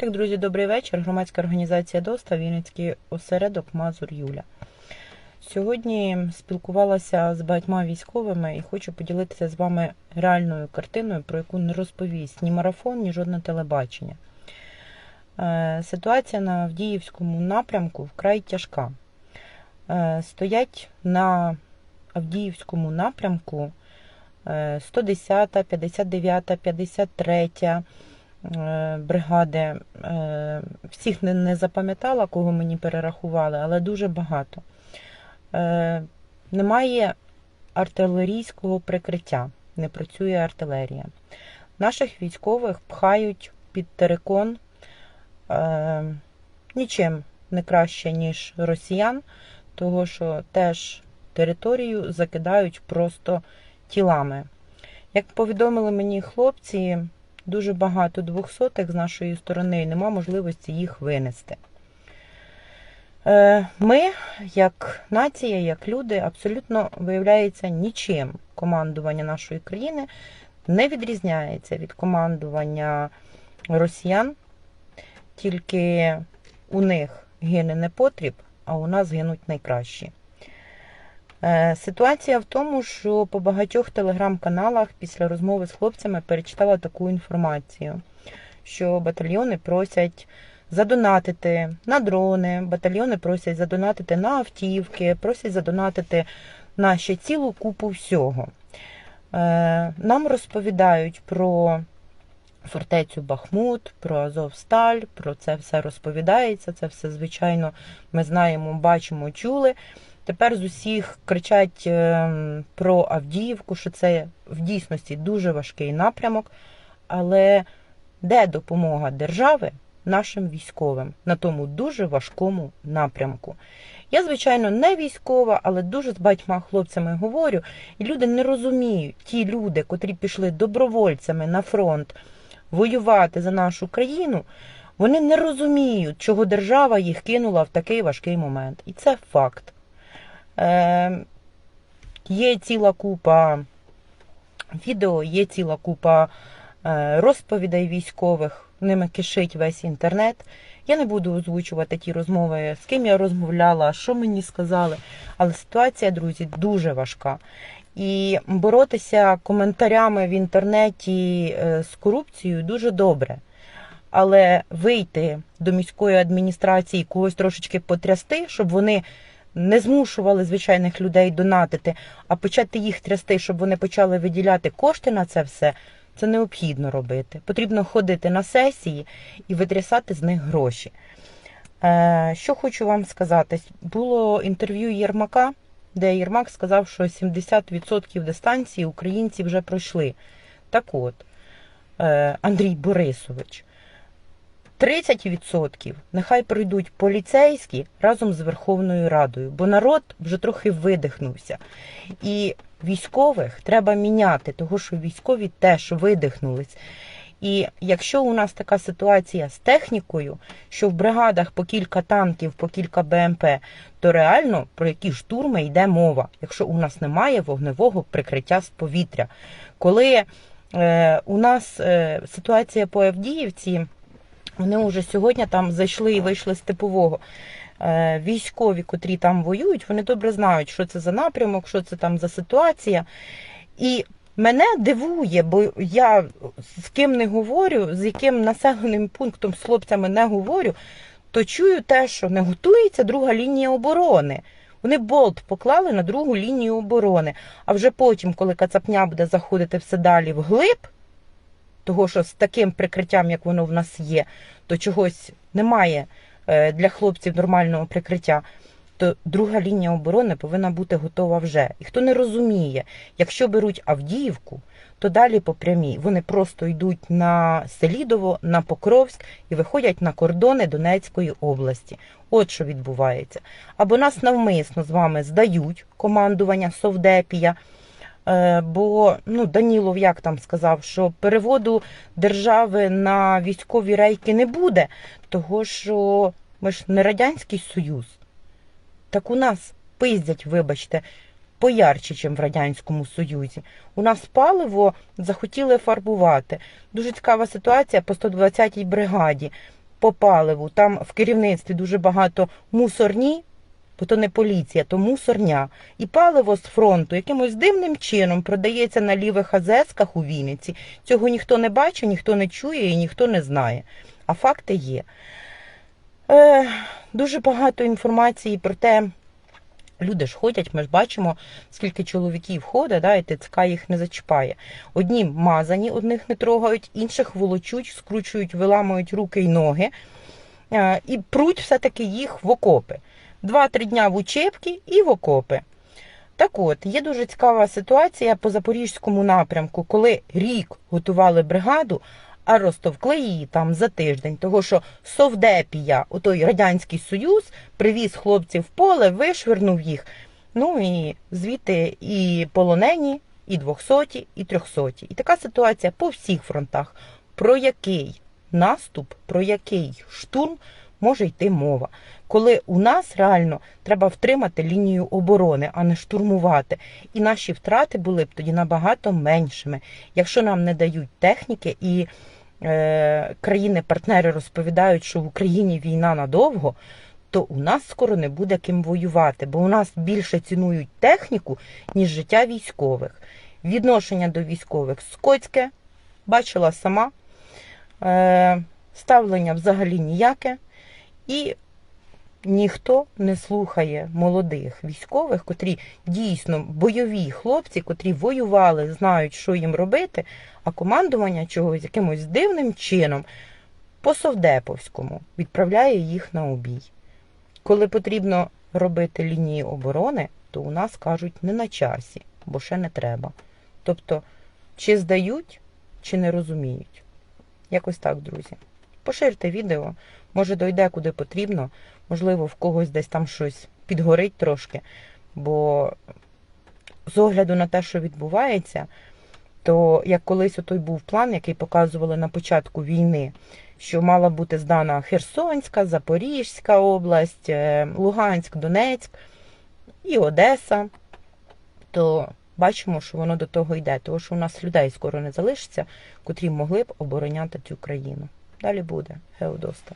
Так, друзі, добрий вечір. Громадська організація ДОСТА, Вінницький осередок Мазур Юля. Сьогодні спілкувалася з багатьма військовими і хочу поділитися з вами реальною картиною, про яку не розповість ні марафон, ні жодне телебачення. Е, Ситуація на Авдіївському напрямку вкрай тяжка. Е, Стоять на Авдіївському напрямку е, 110, 59, 53 е, бригади. Е, Всіх не, запам'ятала, кого мені перерахували, але дуже багато. Е, Немає артилерійського прикриття, не працює артилерія. Наших військових пхають під терикон е, нічим не краще, ніж росіян, того що теж територію закидають просто тілами. Як повідомили мені хлопці, дуже багато двохсотих з нашої сторони і нема можливості їх винести. Е, Ми, як нація, як люди, абсолютно виявляється нічим командування нашої країни не відрізняється від командування росіян, тільки у них гине не потріб, а у нас гинуть найкращі. Е, Ситуація в тому, що по багатьох телеграм-каналах після розмови з хлопцями перечитала таку інформацію, що батальйони просять задонатити на дрони, батальйони просять задонатити на автівки, просять задонатити на ще цілу купу всього. Е, Нам розповідають про фортецю Бахмут, про Азовсталь, про це все розповідається. Це все, звичайно, ми знаємо, бачимо, чули. Тепер з усіх кричать е, про Авдіївку, що це в дійсності дуже важкий напрямок. Але де допомога держави нашим військовим на тому дуже важкому напрямку? Я, звичайно, не військова, але дуже з багатьма хлопцями говорю, і люди не розуміють, ті люди, котрі пішли добровольцями на фронт воювати за нашу країну, вони не розуміють, чого держава їх кинула в такий важкий момент. І це факт. Е, Є ціла купа відео, є ціла купа е, розповідей військових, ними кишить весь інтернет. Я не буду озвучувати ті розмови, з ким я розмовляла, що мені сказали. Але ситуація, друзі, дуже важка. І боротися коментарями в інтернеті е, з корупцією дуже добре. Але вийти до міської адміністрації когось трошечки потрясти, щоб вони не змушували звичайних людей донатити, а почати їх трясти, щоб вони почали виділяти кошти на це все. Це необхідно робити. Потрібно ходити на сесії і витрясати з них гроші. Е, Що хочу вам сказати? Було інтерв'ю Єрмака, де Єрмак сказав, що 70% дистанції українці вже пройшли. Так от, е, Андрій Борисович, 30% нехай пройдуть поліцейські разом з Верховною Радою, бо народ вже трохи видихнувся. І військових треба міняти, тому що військові теж видихнулись. І якщо у нас така ситуація з технікою, що в бригадах по кілька танків, по кілька БМП, то реально про які штурми йде мова, якщо у нас немає вогневого прикриття з повітря. Коли е, у нас е, ситуація по Авдіївці, вони вже сьогодні там зайшли і вийшли з типового. Е, Військові, котрі там воюють, вони добре знають, що це за напрямок, що це там за ситуація. І мене дивує, бо я з ким не говорю, з яким населеним пунктом з хлопцями не говорю, то чую те, що не готується друга лінія оборони. Вони болт поклали на другу лінію оборони. А вже потім, коли Кацапня буде заходити все далі вглиб, того що з таким прикриттям, як воно в нас є, то чогось немає е, для хлопців нормального прикриття, то друга лінія оборони повинна бути готова вже. І хто не розуміє, якщо беруть Авдіївку, то далі по прямій вони просто йдуть на Селідово, на Покровськ і виходять на кордони Донецької області. От що відбувається. Або нас навмисно з вами здають командування Совдепія. Е, Бо ну Данілов як там сказав, що переводу держави на військові рейки не буде, того що ми ж не радянський союз. Так у нас пиздять, вибачте, поярче, ніж в радянському союзі. У нас паливо захотіли фарбувати. Дуже цікава ситуація по 120-й бригаді. по паливу. Там в керівництві дуже багато мусорні, бо то не поліція, то мусорня. І паливо з фронту якимось дивним чином продається на лівих азесках у Вінниці. Цього ніхто не бачить, ніхто не чує і ніхто не знає. А факти є. Е, дуже багато інформації про те. Люди ж ходять, ми ж бачимо, скільки чоловіків ходить, да, і ТЦК їх не зачіпає. Одні мазані, одних не трогають, інших волочуть, скручують, виламують руки й ноги е, і пруть все-таки їх в окопи. Два-три дня в учебки і в окопи. Так от, є дуже цікава ситуація по запорізькому напрямку, коли рік готували бригаду, а розтовкли її там за тиждень. Того що Совдепія, отой Радянський Союз, привіз хлопців в поле, вишвернув їх. Ну і звідти і полонені, і двохсоті, і трьохсоті. І така ситуація по всіх фронтах. Про який наступ, про який штурм може йти мова? Коли у нас реально треба втримати лінію оборони, а не штурмувати. І наші втрати були б тоді набагато меншими, якщо нам не дають техніки і е, країни-партнери розповідають, що в Україні війна надовго, то у нас скоро не буде ким воювати, бо у нас більше цінують техніку, ніж життя військових. Відношення до військових скотське, бачила сама, е, ставлення взагалі ніяке. І ніхто не слухає молодих військових, котрі дійсно бойові хлопці, котрі воювали, знають, що їм робити, а командування чогось якимось дивним чином по Совдеповському відправляє їх на обій. Коли потрібно робити лінії оборони, то у нас кажуть не на часі, бо ще не треба. Тобто, чи здають, чи не розуміють. Якось так, друзі. Поширте відео, може дойде куди потрібно, можливо, в когось десь там щось підгорить трошки. Бо з огляду на те, що відбувається, то як колись отой був план, який показували на початку війни, що мала бути здана Херсонська, Запорізька область, е, Луганськ, Донецьк і Одеса, то бачимо, що воно до того йде, тому що у нас людей скоро не залишиться, котрі могли б обороняти цю країну. Далі буде Геодоста.